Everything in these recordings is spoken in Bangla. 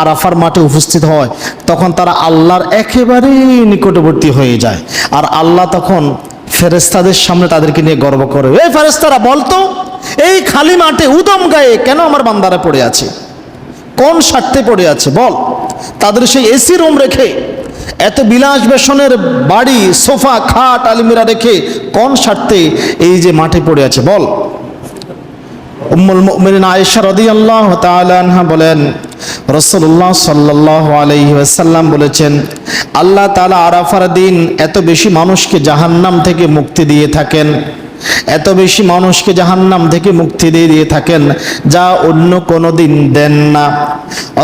আরাফার মাঠে উপস্থিত হয়, তখন তারা আল্লাহর একেবারেই নিকটবর্তী হয়ে যায়। আর আল্লাহ তখন ফেরেস্তাদের সামনে তাদেরকে নিয়ে গর্ব করে এই ফেরেস্তারা বলতো এই খালি মাঠে উদম গায়ে কেন আমার বান্দারা পড়ে আছে? কোন স্বার্থে পড়ে আছে? বল, তাদের সেই এসি রুম রেখে, এত বিলাস বেসনের বাড়ি, সোফা, খাট, আলিমিরা রেখে কোন স্বার্থে এই যে মাঠে পড়ে আছে? বল। উম্মুল মুমিনিন আয়েশা রাদিয়াল্লাহু তাআলা আনহা বলেন, রাসূলুল্লাহ সাল্লাল্লাহু আলাইহি ওয়াসাল্লাম বলেছেন, আল্লাহ তাআলা আরাফার দিন এত বেশি মানুষকে জাহান্নাম থেকে মুক্তি দিয়ে থাকেন। এত বেশি মানুষকে জাহান্নাম থেকে মুক্তি দিয়ে দিয়ে থাকেন, যা অন্য কোনো দিন দেন না।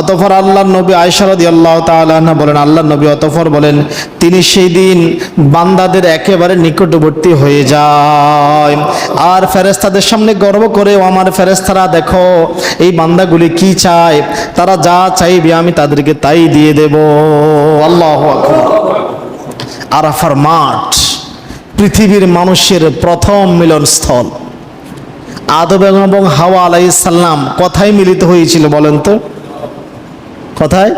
অতফর আল্লাহ নবী আয়েশা আল্লাহ আনহা বলেন আল্লাহ নবী অতফর বলেন, তিনি সেই দিন বান্দাদের একেবারে নিকটবর্তী হয়ে যায়। আর ফেরেস্তাদের সামনে গর্ব করে আমার ফেরেস্তারা দেখো, এই বান্দাগুলি কি চায়? তারা যা চাইবে আমি তাদেরকে তাই দিয়ে দেব। আল্লাহ আরাফার মাঠ। পৃথিবীর মানুষের প্রথম মিলনস্থল। আদব এবং হাওয়া আলাইসাল্লাম কথায় মিলিত হয়েছিল বলেন তো? কথায়?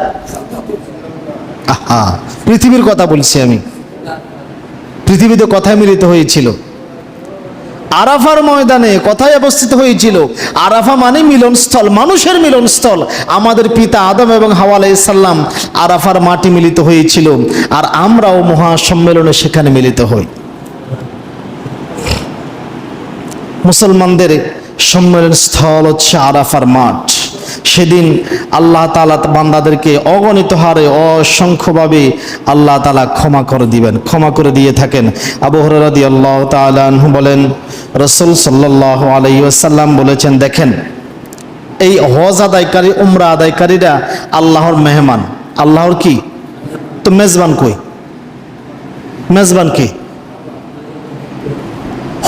আহা, পৃথিবীর কথা বলছি আমি। পৃথিবীতে কথায় মিলিত হয়েছিল? আরাফার ময়দানে কথায় অবস্থিত হয়েছিল? আরাফা মানে মিলনস্থল, মানুষের মিলনস্থল। আমাদের পিতা আদম এবং হাওয়া আলাইসাল্লাম আরাফার মাটি মিলিত হয়েছিল। আর আমরাও মহাসম্মেলনে সেখানে মিলিত হই। মুসলমানদের সম্মেলন স্থল হচ্ছে আরাফার মাঠ। সেদিন আল্লাহ তালা বান্দাদেরকে অগণিত হারে অসংখ্যভাবে আল্লাহ তালা ক্ষমা করে দিবেন, ক্ষমা করে দিয়ে থাকেন। আবু আল্লাহ তালু বলেন, রসুল সাল্লাহ আলাইসাল্লাম বলেছেন, দেখেন, এই হজ আদায়কারী, উমরা আদায়কারীরা আল্লাহর মেহমান। আল্লাহর কি? তো মেজবান কই? মেজবান কি?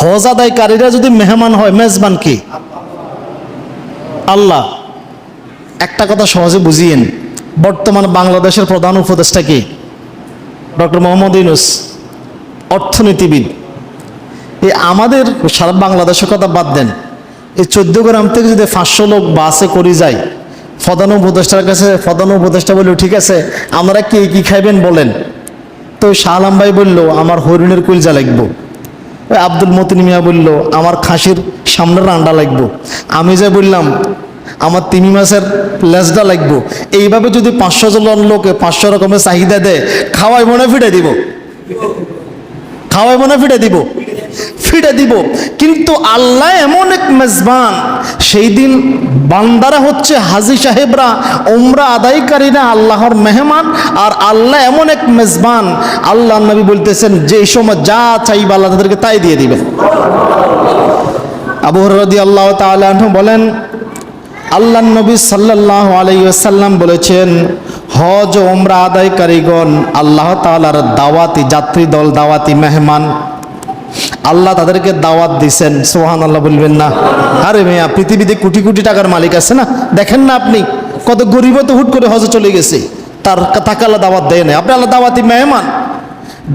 হজ আদায়কারীরা যদি মেহমান হয়, মেজবান কি? আল্লাহ। একটা কথা সহজে বুঝিয়েন। বর্তমান বাংলাদেশের প্রধান উপদেষ্টা কি? ডক্টর মোহাম্মদ ইউনুস, অর্থনীতিবিদ। এই আমাদের সারা বাংলাদেশের কথা বাদ দেন। এই চোদ্দ গ্রাম থেকে যদি পাঁচশো লোক বাসে করে যায়, প্রধান উপদেষ্টার কাছে, প্রধান উপদেষ্টা বলল, ঠিক আছে, আমরা কি কি খাইবেন বলেন? তো শাহ আলম ভাই বলল, আমার হরিণের কুলজা লাগবো। ওই আব্দুল মতিন মিয়া বলল, আমার খাসির সামনের রান্ডা লাগবো। আমি যে বললাম, আমার তিমি মাসের লেজটা লাগবো। এইভাবে যদি পাঁচশো জন লোকে পাঁচশো রকমের চাহিদা দেয় খাওয়াই মনে ফিটে দিব। খাওয়াই মনে ফিটে দিব। ফিরে দিব। কিন্তু আল্লাহ এমন এক মেজবান, সেই দিন বান্দারা হচ্ছে হাজি সাহেবরা ওমরা আদায়কারীরা, আল্লাহর মেহমান, আর আল্লাহ এমন এক মেজবান আল্লাহ নবী বলতেছেন যে সময় যা চাইবা আল্লাহ তাদেরকে তাই দিয়ে দিবেন। আবু হরদি আল্লাহ তাআলা বলেন, আল্লাহ নবী সাল্লাহ আলাইসাল্লাম বলেছেন, হজ ওমরা আদায়কারীগণ আল্লাহ তাআলার দাওয়াতি যাত্রী দল দাওয়াতি মেহমান আল্লাহ তাদেরকে দাওয়াত দিছেন সোহান আল্লাহ বলবেন না। আরে মেয়া পৃথিবীতে কোটি কোটি টাকার মালিক আছে না? দেখেন না আপনি, কত গরিব তো হুট করে হজে চলে গেছে। তার তাকে আল্লাহ দাওয়াত দেয় না আপনি আল্লাহ দাওয়াতি মেহমান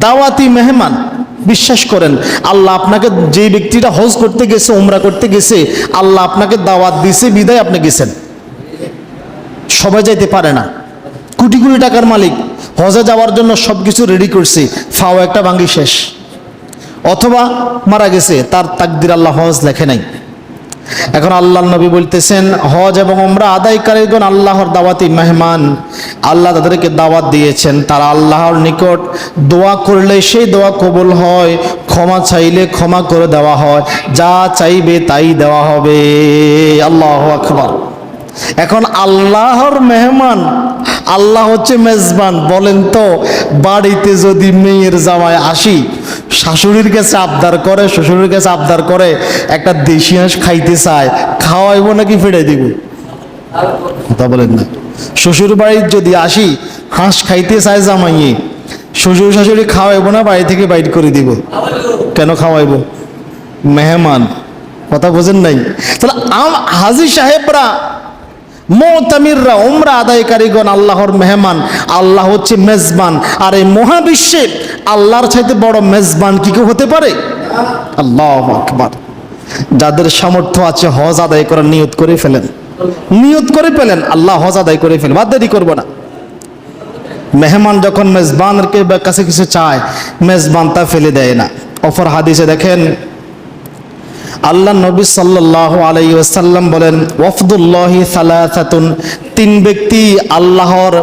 দাওয়াতি মেহমান, বিশ্বাস করেন, আল্লাহ আপনাকে যে ব্যক্তিটা হজ করতে গেছে, উমরা করতে গেছে, আল্লাহ আপনাকে দাওয়াত দিছে, বিদায় আপনি গেছেন। সবাই যাইতে পারে না। কোটি কোটি টাকার মালিক, হজে যাওয়ার জন্য সব কিছু রেডি করছে, ফাও একটা ভাঙ্গি শেষ। অথবা মারা গেছে, তার তাকদির আল্লাহ হজ লেখে নাই। এখন আল্লাহ নবী বলতেছেন, হজ এবং ওমরা আদায়কারীগণ আল্লাহর দাওয়াতি মেহমান। আল্লাহ তাদেরকে দাওয়াত দিয়েছেন, তারা আল্লাহর নিকট দোয়া করলে সেই দোয়া কবুল হয়, ক্ষমা চাইলে ক্ষমা করে দেওয়া হয়, যা চাইবে তাই দেওয়া হবে। আল্লাহ আকবার। এখন আল্লাহর মেহমান, আল্লাহ হচ্ছে মেজবান। বলেন তো, বাড়িতে যদি মেয়ের জামায় আসি শাশুড়ির কাছে আবদার করে, শ্বশুরের কাছে আবদার করে, একটা দেশি হাঁস খাইতে চায়, খাওয়াইবো নাকি ফিরে দিব? কথা বলেন না। শ্বশুর বাড়ির যদি আসি, হাঁস খাইতে চায় জামাইয়ে, শ্বশুর শাশুড়ি খাওয়াইবো না, বাড়ি থেকে বাইট করে দিব। কেন খাওয়াইবো? মেহমান, কথা বোঝেন নাই। তাহলে আম হাজি সাহেবরা মোতামিররা, উমরা আদায়কারীগণ, আল্লাহর মেহমান। আল্লাহ হচ্ছে মেজবান। আর এই মহাবিশ্বে আল্লাহর চাইতে বড় মেজবান কি কেউ হতে পারে? আল্লাহ আকবার। যাদের সামর্থ্য আছে হজ আদায় করার নিয়ত করে ফেলেন। নিয়ত করে পেলেন আল্লাহ হজ আদায় করে ফেলেন আর দেরি করব না। মেহমান যখন মেজবানের কাছে কিছু চায়, মেজবান তা ফেলে দেয় না। অফর হাদিসে দেখেন আল্লাহ নবী সাল্লাহ আলাইসাল্লাম বলেন, ওয়ফদুল্লাহি সালাহাতুন তিন ব্যক্তি আল্লাহর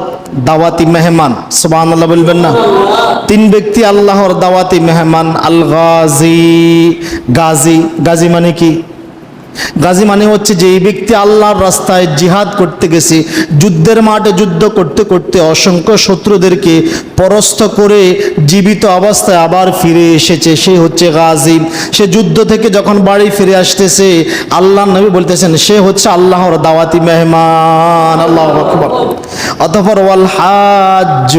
দাওয়াতি মেহমান। সুবাহ আল্লাহ বলবেন না। তিন ব্যক্তি আল্লাহর দাওয়াতি মেহমান আল গাজি গাজী গাজী মানে কি? গাজী মানে হচ্ছে যে, এই ব্যক্তি আল্লাহর রাস্তায় জিহাদ করতে গেছে, যুদ্ধের মাঠে যুদ্ধ করতে করতে অসংখ্য শত্রুদেরকে পরস্ত করে জীবিত অবস্থায় আবার ফিরে এসেছে। সে হচ্ছে গাজী। সে যুদ্ধ থেকে যখন বাড়ি ফিরে আসতেছে আল্লাহ নবী বলতেছেন, সে হচ্ছে আল্লাহর দাওয়াতি মেহমান। আল্লাহ আকবর। অতপর ওয়াল হাজ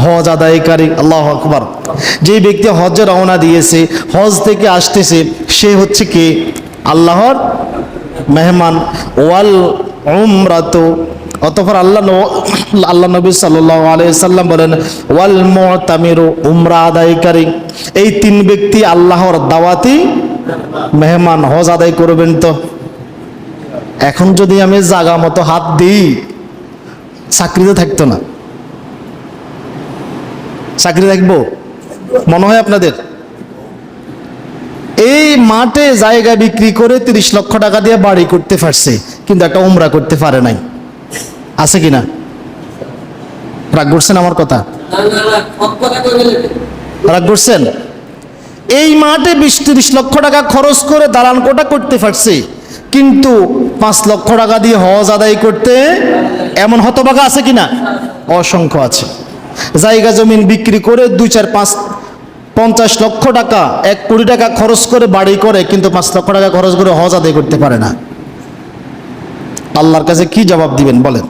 হজ আদায়কারী। আল্লাহ আকবর। যে ব্যক্তি হজে রওনা দিয়েছে, হজ থেকে আসতেছে, সে হচ্ছে কে? আল্লাহর মেহমান, ওয়াল উমরাত। অতঃপর আল্লাহ আল্লাহ নবী সাল্লাহ আলাইসাল্লাম বলেন, ওয়াল মুতামিরু উমরা আদায়কারী এই তিন ব্যক্তি আল্লাহর দাওয়াতি মেহমান, হজ আদায় করবেন তো। এখন যদি আমি জাগা মতো হাত দিই, চাকরিতে থাকতো না। চাকরি থাকব মনে হয় আপনাদের? এই মাঠে জায়গা বিক্রি করে তিরিশ লক্ষ টাকা দিয়ে বাড়ি করতে পারছে কিন্তু একটা উমরা করতে পারে নাই। আছে কিনা রাগ করছেন আমার কথা? রাগ করছেন? এই মাঠে বিশ তিরিশ লক্ষ টাকা খরচ করে দালান কোটা করতে পারছে কিন্তু পাঁচ লক্ষ টাকা দিয়ে হজ আদায় করতে এমন হতবাগা আছে কিনা অসংখ্য আছে। জায়গা জমিন বিক্রি করে দুই চার পাঁচ পঞ্চাশ লক্ষ টাকা, এক কোটি টাকা খরচ করে বাড়ি করে, কিন্তু পাঁচ লক্ষ টাকা খরচ করে হজ আদায় করতে পারে না। আল্লাহর কাছে কি জবাব দিবেন বলেন?